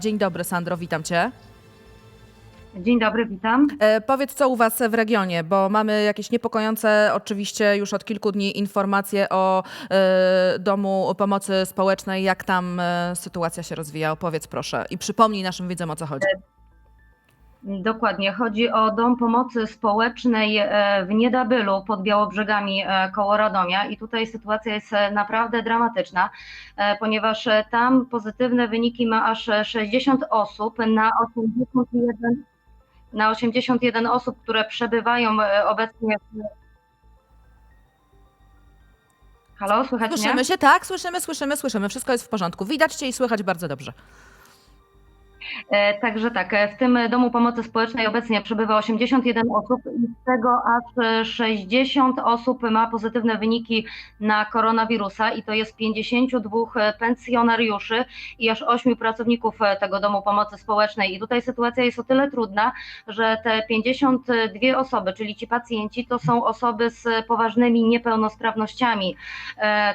Dzień dobry, Sandro, witam cię. Dzień dobry, witam. E, powiedz, co u was w regionie, bo mamy jakieś niepokojące, oczywiście już od kilku dni informacje o e, Domu Pomocy Społecznej. Jak tam e, sytuacja się rozwija? Opowiedz proszę i przypomnij naszym widzom, o co chodzi. Dokładnie. Chodzi o Dom Pomocy Społecznej e, w Niedabylu pod Białobrzegami e, koło Radomia i tutaj sytuacja jest e, naprawdę dramatyczna, ponieważ tam pozytywne wyniki ma aż e, 60 osób na 81, na 81 osób, które przebywają obecnie w... Halo, słychać? Słyszymy się? Tak, słyszymy, słyszymy, słyszymy. Wszystko jest w porządku. Widać cię i słychać bardzo dobrze. E, Także tak, e, w tym Domu Pomocy Społecznej obecnie przebywa 81 osób i z tego aż e, 60 osób ma pozytywne wyniki na koronawirusa i to jest 52 pensjonariuszy i aż 8 pracowników e, tego Domu Pomocy Społecznej. I tutaj sytuacja jest o tyle trudna, że te 52 osoby, czyli ci pacjenci, to są osoby z poważnymi niepełnosprawnościami.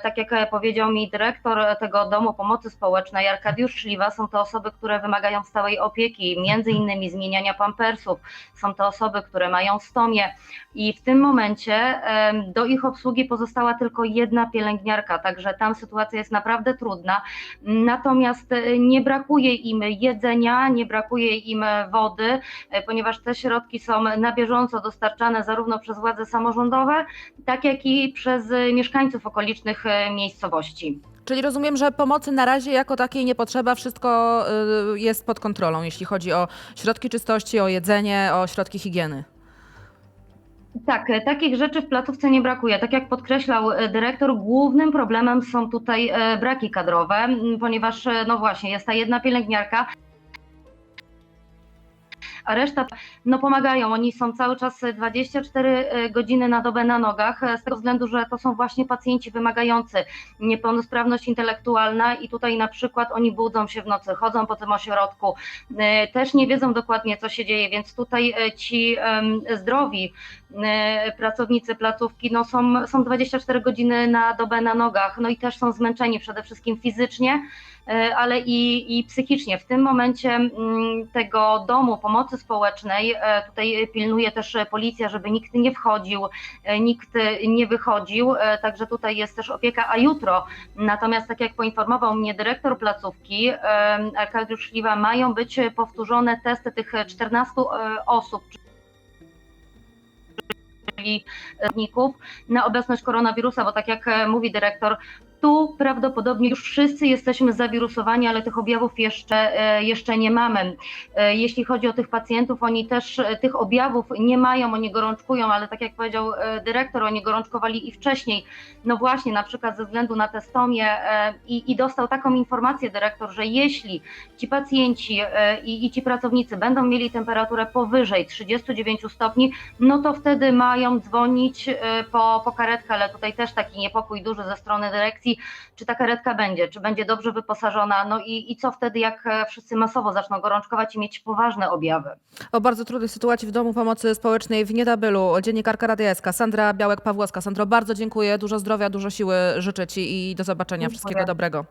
Tak jak powiedział mi dyrektor tego Domu Pomocy Społecznej, Arkadiusz Szliwa, są to osoby, które wymagają stałej opieki, między innymi zmieniania pampersów. Są to osoby, które mają stomię i w tym momencie do ich obsługi pozostała tylko jedna pielęgniarka, także tam sytuacja jest naprawdę trudna. Natomiast e, nie brakuje im jedzenia, nie brakuje im wody, e, ponieważ te środki są na bieżąco dostarczane zarówno przez władze samorządowe, tak jak i przez e, mieszkańców okolicznych miejscowości. Czyli rozumiem, że pomocy na razie jako takiej nie potrzeba, wszystko y, jest pod kontrolą, jeśli chodzi o środki czystości, o jedzenie, o środki higieny. Tak, e, takich rzeczy w placówce nie brakuje. Tak jak podkreślał e, dyrektor, głównym problemem są tutaj e, braki kadrowe, ponieważ no właśnie jest ta jedna pielęgniarka, a reszta no pomagają. Oni są cały czas 24 godziny na dobę na nogach, e, z tego względu, że to są właśnie pacjenci wymagający niepełnosprawność intelektualna i tutaj na przykład oni budzą się w nocy, chodzą po tym ośrodku, e, też nie wiedzą dokładnie co się dzieje, więc tutaj e, ci zdrowi e, pracownicy placówki no są, są 24 godziny na dobę na nogach, no i też są zmęczeni przede wszystkim fizycznie, e, ale i, i psychicznie. W tym momencie mm, tego domu pomocy społecznej e, tutaj pilnuje też policja, żeby nikt nie wchodził, e, nikt nie wychodził, e, także tutaj jest też opieka, a jutro natomiast tak jak poinformował mnie dyrektor placówki e, Arkadiusz Szliwa, mają być powtórzone testy tych 14 e, osób, czyli na obecność koronawirusa, bo tak jak e, mówi dyrektor, tu prawdopodobnie już wszyscy jesteśmy zawirusowani, ale tych objawów jeszcze, e, jeszcze nie mamy. E, Jeśli chodzi o tych pacjentów, oni też e, tych objawów nie mają, oni gorączkują, ale tak jak powiedział dyrektor, oni gorączkowali i wcześniej. No właśnie, na przykład ze względu na testomię i, i dostał taką informację dyrektor, że jeśli ci pacjenci i, i ci pracownicy będą mieli temperaturę powyżej 39 stopni, no to wtedy mają dzwonić po, po karetkę, ale tutaj też taki niepokój duży ze strony dyrekcji, czy ta karetka będzie, czy będzie dobrze wyposażona, no i, i co wtedy, jak e, wszyscy masowo zaczną gorączkować i mieć poważne objawy. O bardzo trudnej sytuacji w Domu Pomocy Społecznej w Niedabylu, dziennikarka Radia SK, Sandra Białek-Pawłowska. Sandro, bardzo dziękuję, dużo zdrowia, dużo siły życzę Ci i do zobaczenia. Dziękuję. Wszystkiego dobrego.